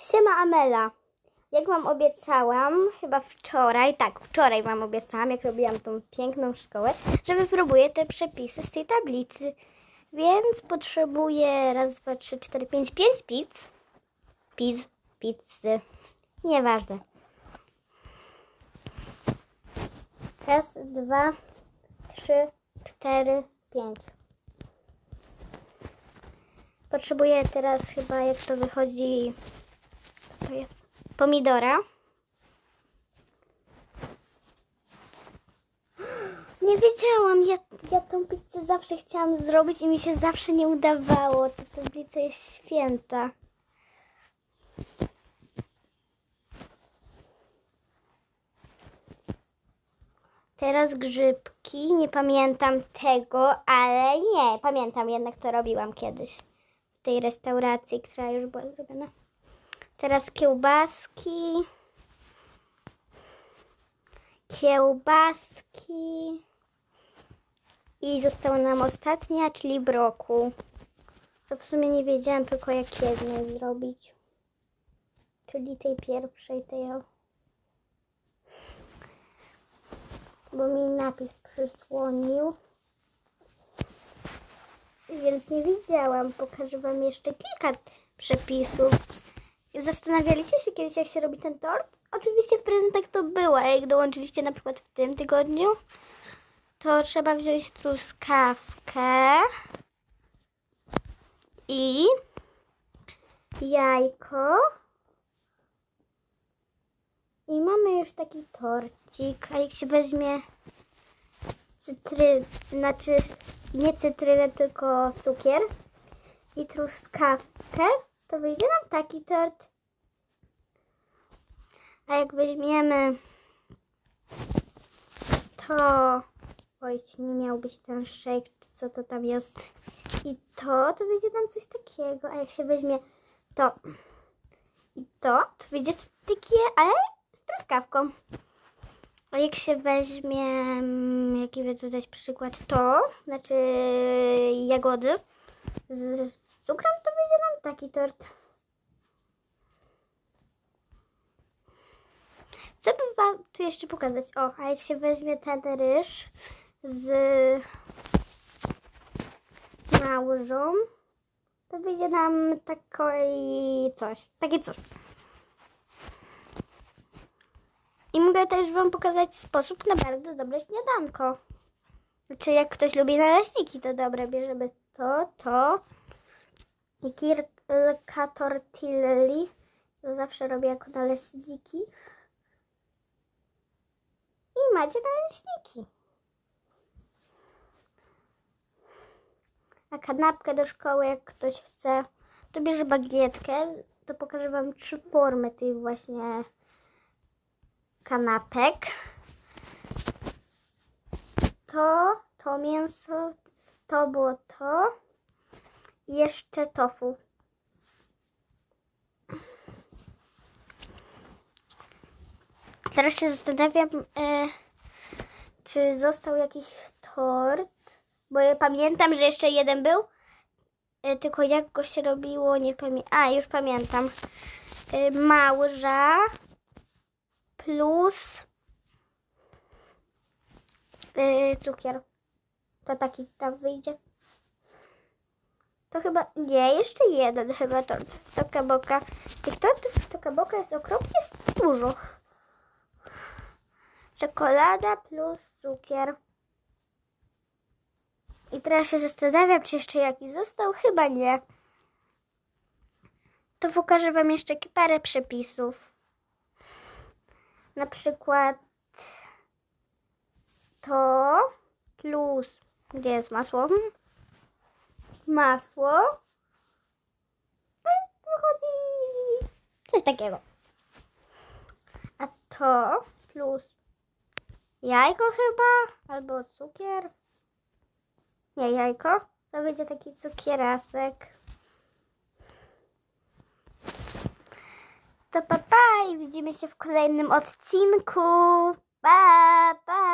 Siema Amela. Jak wam obiecałam, chyba wczoraj, tak, wczoraj wam obiecałam, jak robiłam tą piękną szkołę, że wypróbuję te przepisy z tej tablicy. Więc potrzebuję raz, dwa, trzy, cztery, pięć, pięć pizz. Pizz, pizzy. Nieważne. Raz, dwa, trzy, cztery, pięć. Potrzebuję teraz chyba, jak to wychodzi, to jest pomidora. Nie wiedziałam, ja, ja tą pizzę zawsze chciałam zrobić i mi się zawsze nie udawało. Ta tablica jest święta. Teraz grzybki, nie pamiętam tego, ale nie, pamiętam jednak to robiłam kiedyś w tej restauracji, która już była zrobiona. Teraz kiełbaski. Kiełbaski. I została nam ostatnia, czyli broku. To w sumie nie wiedziałam tylko jak jedną zrobić. Czyli tej pierwszej, tej. Bo mi napis przysłonił. Więc nie widziałam. Pokażę Wam jeszcze kilka przepisów. Zastanawialiście się kiedyś, jak się robi ten tort? Oczywiście w prezentach to było, jak dołączyliście na przykład w tym tygodniu, to trzeba wziąć truskawkę i jajko. I mamy już taki torcik, a jak się weźmie cytryn, znaczy nie cytrynę, tylko cukier i truskawkę, to wyjdzie nam taki tort. A jak weźmiemy to, oj, nie miał być ten shake, co to tam jest, i to, to wyjdzie nam coś takiego. A jak się weźmie to i to, to wyjdzie takie, ale z truskawką. A jak się weźmie, mm, jaki by tu dać przykład, to, znaczy jagody z cukrem, to wyjdzie nam taki tort. Co by wam tu jeszcze pokazać? O, a jak się weźmie ten ryż z małżą, to wyjdzie nam taki coś, takie coś. I mogę też wam pokazać sposób na bardzo dobre śniadanko. Czy jak ktoś lubi naleśniki, to dobre, bierzemy to, to i kilka tortilli. To zawsze robię jako naleśniki. I macie naleśniki. A kanapkę do szkoły, jak ktoś chce, to bierze bagietkę. To pokażę Wam trzy formy tych właśnie kanapek. To, to mięso, to było to. I jeszcze tofu. Teraz się zastanawiam, e, czy został jakiś tort, bo ja pamiętam, że jeszcze jeden był, e, tylko jak go się robiło, nie pamiętam. A, już pamiętam. E, małża plus e, cukier. To taki tam wyjdzie. To chyba, nie, jeszcze jeden chyba tort. To kaboka. Tych tortów to kaboka jest okropnie dużo. Czekolada plus cukier. I teraz się zastanawiam, czy jeszcze jakiś został. Chyba nie. To pokażę Wam jeszcze parę przepisów. Na przykład to plus. Gdzie jest masło? Hmm. Masło. No wychodzi coś takiego. A to plus jajko chyba, albo cukier. Nie, jajko. To będzie taki cukierasek. To pa, pa i widzimy się w kolejnym odcinku. Pa, pa.